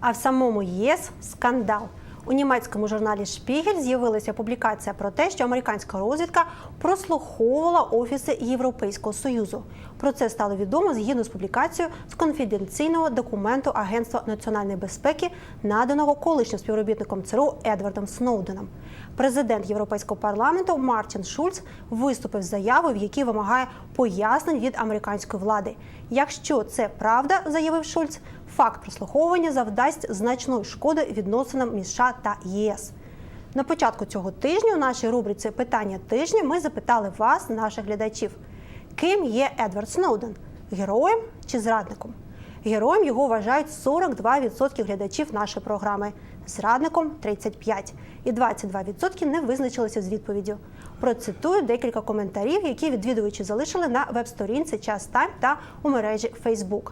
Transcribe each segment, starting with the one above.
А в самому ЄС скандал. У німецькому журналі Шпігель з'явилася публікація про те, що американська розвідка прослуховувала офіси Європейського союзу. Про це стало відомо згідно з публікацією з конфіденційного документу Агентства національної безпеки, наданого колишнім співробітником ЦРУ Едвардом Сноуденом. Президент Європейського парламенту Мартін Шульц виступив з заявою, в якій вимагає пояснень від американської влади. Якщо це правда, заявив Шульц, факт прослуховування завдасть значної шкоди відносинам між США та ЄС. На початку цього тижня у нашій рубриці Питання тижня ми запитали вас, наших глядачів, ким є Едвард Сноуден героєм чи зрадником? Героєм його вважають 42% глядачів нашої програми, зрадником 35%. І 22% не визначилися з відповіддю. Процитую декілька коментарів, які відвідувачі залишили на веб-сторінці Час Тайм та у мережі Facebook.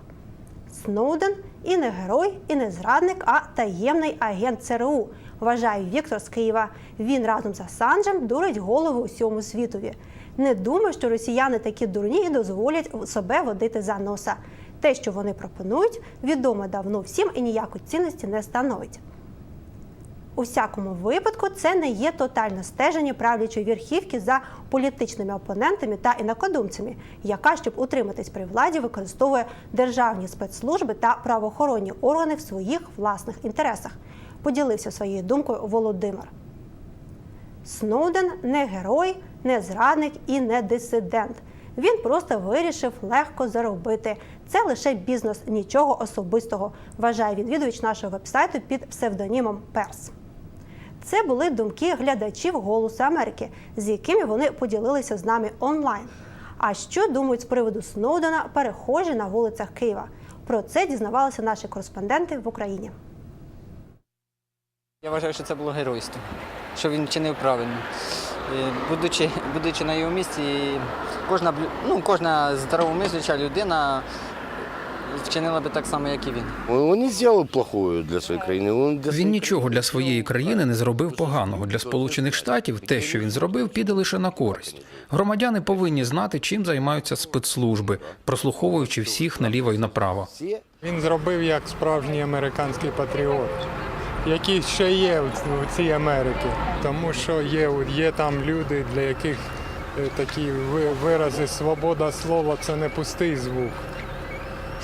Сноуден і не герой, і не зрадник, а таємний агент ЦРУ. Вважає Віктор з Києва. Він разом з Асанжем дурить голову усьому світові. Не думаю, що росіяни такі дурні і дозволять себе водити за носа. Те, що вони пропонують, відомо давно всім і ніякої цінності не становить. У всякому випадку це не є тотальне стеження правлячої верхівки за політичними опонентами та інакодумцями, яка, щоб утриматись при владі, використовує державні спецслужби та правоохоронні органи в своїх власних інтересах. Поділився своєю думкою Володимир. Сноуден не герой, не зрадник і не дисидент. Він просто вирішив легко заробити. Це лише бізнес, нічого особистого, вважає відвідувач нашого вебсайту під псевдонімом Перс. Це були думки глядачів Голосу Америки, з якими вони поділилися з нами онлайн. А що думають з приводу Сноудена перехожі на вулицях Києва? Про це дізнавалися наші кореспонденти в Україні. Я вважаю, що це було геройство, що він вчинив правильно. Будучи, будучи на його місці, кожна, ну, кожна здоровомисляча людина вчинила би так само, як і він. Он не сделал плохое для своей країни. Він нічого для своєї країни не зробив поганого. Для Сполучених Штатів те, що він зробив, піде лише на користь. Громадяни повинні знати, чим займаються спецслужби, прослуховуючи всіх наліво і направо. Він зробив як справжній американський патріот, який ще є в цій Америці. Тому що є, є там люди, для яких е, такі ви- вирази свобода слова це не пустий звук.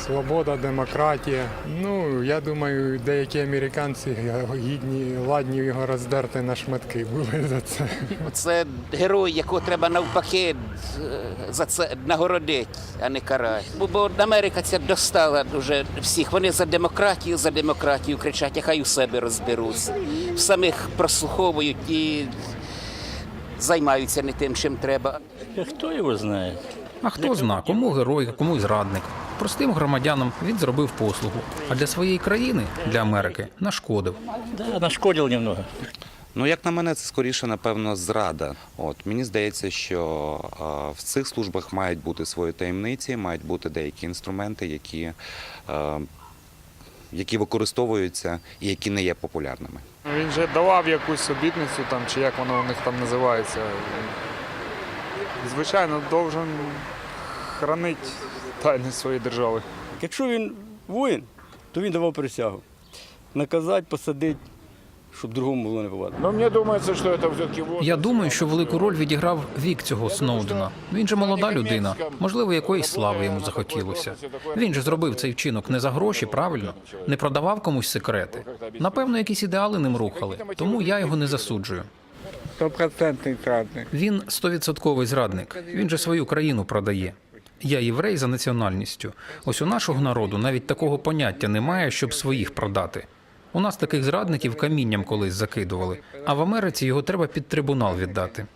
Свобода, демократія. Ну, я думаю, деякі американці гідні, ладні його роздерти на шматки були за це. Це герой, якого треба навпаки е, за це нагородити, а не карати. Бо, бо Америка ця достала дуже всіх. Вони за демократію, за демократію кричать, а хай у себе розберуться. Самих прослуховують і займаються не тим, чим треба. Хто його знає? А хто зна, кому герой, кому зрадник. Простим громадянам він зробив послугу, а для своєї країни, для Америки, нашкодив. Да, нашкодив немного. Ну, як на мене, це скоріше, напевно, зрада. От мені здається, що е, в цих службах мають бути свої таємниці, мають бути деякі інструменти, які, е, які використовуються і які не є популярними. Він же давав якусь обітницю там, чи як воно у них там називається. Звичайно, должен хранити тайни своєї держави. Якщо він воїн, то він давав присягу. Наказати, посадити, щоб другому було не повадно. Ну, мені думається, що це все-таки Я думаю, що велику роль відіграв вік цього Сноудена. Він же молода людина, можливо, якоїсь слави йому захотілося. Він же зробив цей вчинок не за гроші, правильно, не продавав комусь секрети. Напевно, якісь ідеали ним рухали, тому я його не засуджую. Стопроцентний зрадник. Він стовідсотковий зрадник. Він же свою країну продає. Я єврей за національністю. Ось у нашого народу навіть такого поняття немає, щоб своїх продати. У нас таких зрадників камінням колись закидували, а в Америці його треба під трибунал віддати.